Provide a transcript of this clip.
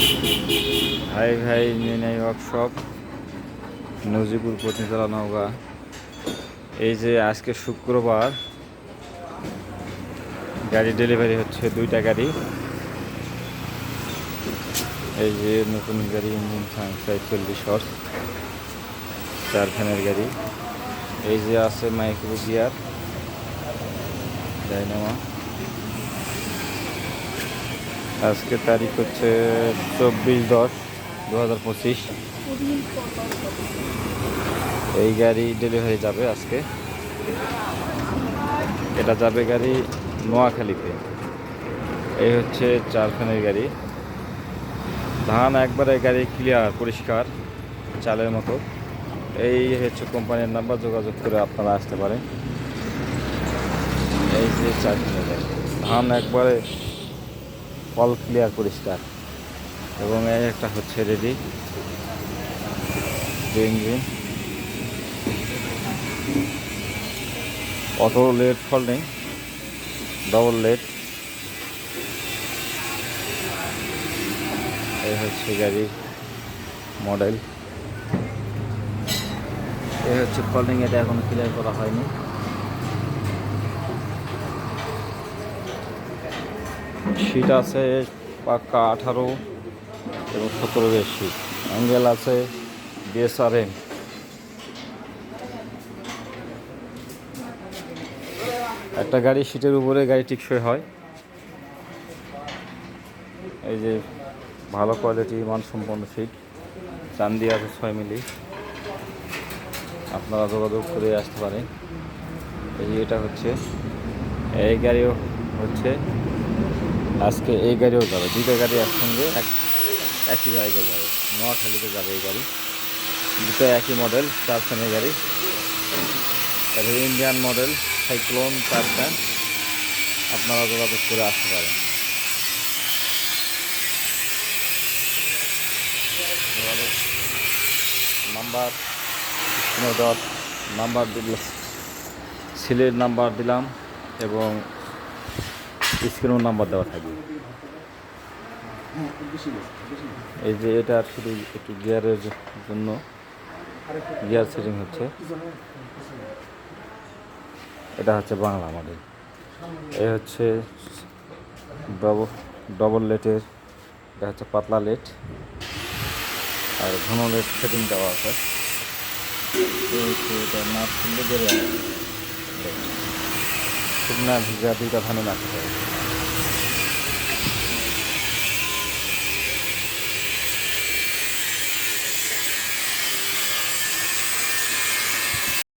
ভাই ভাই নির্ণয় ওয়ার্কশপ নজিপুর পতিতলা নওগাঁ। এই যে আজকে শুক্রবার, গাড়ি ডেলিভারি হচ্ছে, দুইটা গাড়ি। এই যে নতুন গাড়ি ইঞ্জিন সাইড চল্লিশ হর্স। চার ফ্যানের গাড়ি। এই যে আছে মাইক্রো গিয়ার, ডাইনামা। আজকে তারিখ হচ্ছে চব্বিশ দশ দু হাজার পঁচিশ। এই গাড়ি ডেলিভারি যাবে আজকে। এটা যাবে গাড়ি নোয়াখালীতে। এই হচ্ছে চারখানের গাড়ি। ধান একবারে গাড়ি ক্লিয়ার পরিষ্কার, চালের মতো। এই হচ্ছে কোম্পানির নাম্বার যোগাযোগ করে আপনারা আসতে পারেন। এই যে চার ফ্যানের গাড়ি। ধান একবারে অল ক্লিয়ার পরিষ্কার। এবং এই একটা হচ্ছে রেডি ইঞ্জিন অটো লেট ফল্ডিং ডবল লেট এই হচ্ছে গাড়ির মডেল এই হচ্ছে ফল্ডিং এটা এখনও ক্লিয়ার করা হয়নি। সিট আছে, পাক্কা আঠারো এবং সতেরো সিট অ্যাঙ্গেল আছে ডিএসআরএম একটা গাড়ি সিটের উপরে, গাড়ি টিকসই হয়। এই যে ভালো কোয়ালিটি মানসম্পন্ন সিট চান্দি আছে ছয় মিলি। আপনারা যোগাযোগ করে আসতে পারেন। এই যে এটা হচ্ছে, এই গাড়িও হচ্ছে আজকে এই গাড়িও যাবে, দুইটা গাড়ি একসঙ্গে, এক, একই জায়গায় যাবে, নোয়াখালীতে যাবে এই গাড়ি। দুটো একই মডেল চার ফ্যানের গাড়ি। এটা ইন্ডিয়ান মডেল সাইক্লোন চার ফ্যান আপনারা যোগাযোগ করে আসতে পারেন। নাম্বার নাম্বার দিল সিলের নাম্বার দিলাম এবং স্ক্রিনও নাম্বার দেওয়া থাকবে। এই যে এটা শুধু একটু গিয়ারের জন্য, গিয়ার সেটিং হচ্ছে। এটা হচ্ছে বাংলা মডেল। এই হচ্ছে ডবল ডবল লেটের, এটা হচ্ছে পাতলা লেট। আর ঘন লেট সেটিং দেওয়া আছে। এটা না খুললে বেড়ে শুকনা ভিজা দুইটা ধানে মাখতে হবে।